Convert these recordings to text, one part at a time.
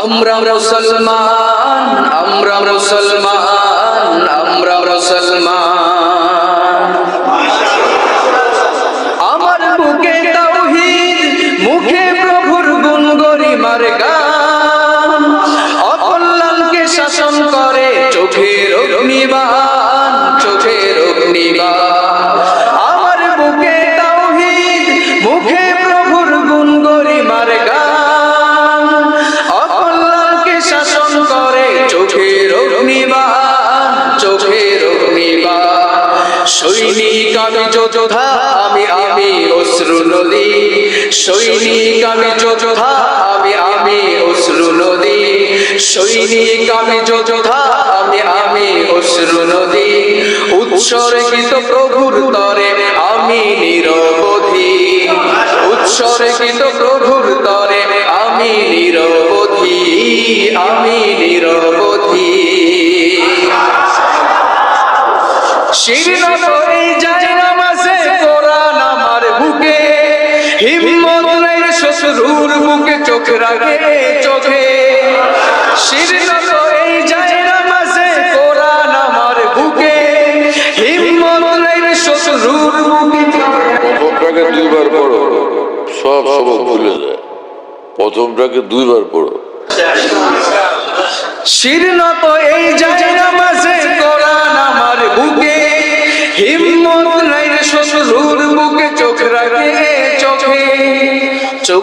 আমরা মুসলমান আমরা মুসলমান আমরা মুসলমান। আমার বুকে তাওহীদ, মুখে প্রভুর গুণ গরিমার গান। অকল্যাণকে শাসন করে চোখের অগ্নিবান। সৈনিক আমি যোদ্ধা, আমি আমি অশ্রু নদী। সৈনিক আমি যোদ্ধা, আমি আমি অশ্রু নদী। সৈনিক আমি যোদ্ধা, আমি আমি অশ্রু নদী। উৎসর্গিত প্রভুর তরে আমি নিরবধি। উৎসর্গিত প্রভুর তরে আমি নিরবধি আমি নিরবধি। শিরনত এই যায় নামাজে কোরআন আমার বুকে। হিম্মত নেই শ্বশুরুর বুকে চোখ রাখে চোখে। শিরনত এই যায় নামাজে কোরআন আমার বুকে। হিম্মত নেই শ্বশুরুর বুকে। প্রথমটাকে দুইবার পড়ো সব সবক ভুলে যায়। প্রথমটাকে দুইবার পড়ো। শিরনত এই যায়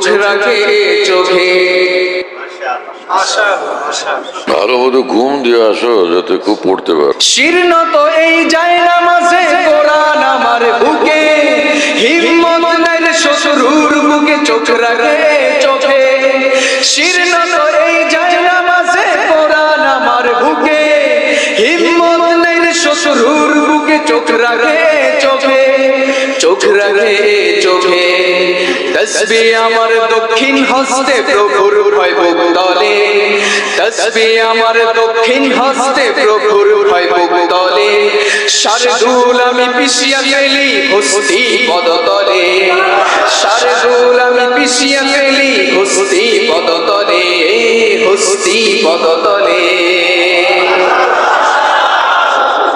রাখে চোখে। মতো ঘুম দিয়ে আসো যাতে খুব পড়তে পারো। শিরনত এই যায় নামাজে কোরআন আমার বুকে। হিম্মত নাই শ্বশুর বুকে চোখ রাখে চোখে। শিরনত এই যায় নামাজে কোরআন আমার বুকে। হিম্মত নাই শ্বশুর বুকে চোখ রাখে চোখে। চোখ রাখে চোখে। তসবি আমার দক্ষিণ হস্তে প্রভুর ভয় তলে তসবি আমার দক্ষিণ হস্তে প্রভুর ভয় তলে শারদুল আমি পিছিয়া গেলি হস্তি পদতলে শারদুল আমি পিছিয়া গেলি হস্তি পদতলে হস্তি পদতলে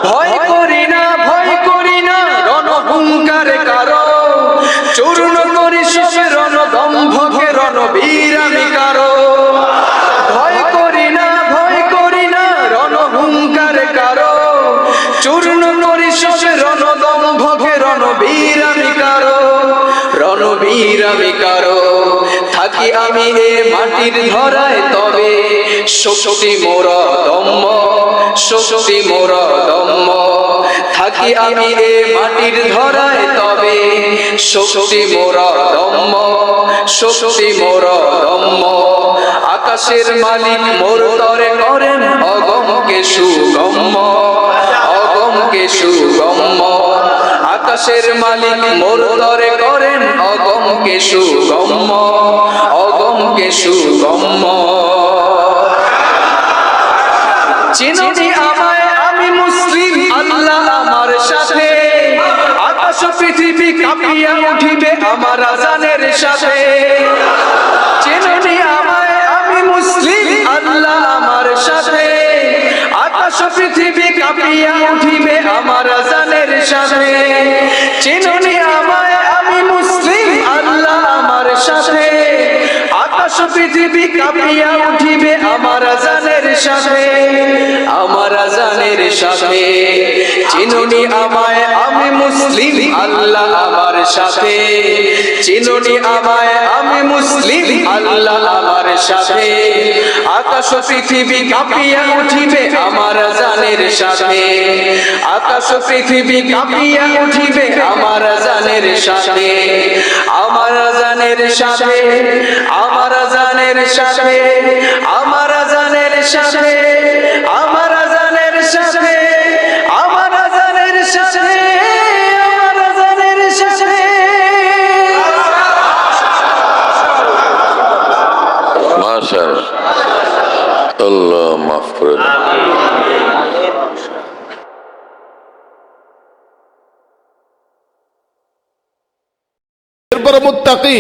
ভয় করি না, ভয় করি না, রণহুঙ্কার কারও চূর্ণ রণদম্ভকে রণবীর আমি কারও। ভয় করি না, ভয় করি না, রণহুঙ্কার কারও। চূর্ণ করি সবে রণদম্ভকে রণবীর আমি কারও। রণবীর আমি কারও। থাকি আমি এ মাটির ধরায়, তবে শক্তি মোর দম্ম শক্তি মোর দম্ম থাকি আমি এ মাটির ধরায়, তবে শক্তি মোর দম্ম শক্তি মোর দম্ম আকাশের মালিক মোর তরে করেন অগমকে সুগম্য অগমকে সুগম্য আকাশের মালিক মোর তরে করেন অগমকে সুগম্য কাঁপিয়া উঠিবে আমার আজানের সাথে। চিনি আমায়, আমি মুসলিম, আল্লাহ আমার সাথে। আকাশ পৃথিবী কাঁপিয়া উঠিবে আমার আজানের সাথে। চিনি আমায়, আমি মুসলিম, আল্লাহ আমার সাথে। আকাশ পৃথিবী কাঁপিয়া উঠিবে আমার আজানের সাথে। আমার আজানের সাথে। চিনুনি আমায়, আমি মুসলিম, আল্লাহ আমার সাথে। চিনুনি আমায়, আমি মুসলিম, আল্লাহ আমার সাথে। আকাশ পৃথিবী কাঁপিয়া উঠিবে আমার আজানের সাথে। আকাশ পৃথিবী কাঁপিয়া উঠিবে আমার আজানের সাথে। আমার আজানের সাথে, আমার আজানের সাথে, আমার আজানের সাথে। মাশা আল্লাহ মাফ করে এরপরে মুত্তাকি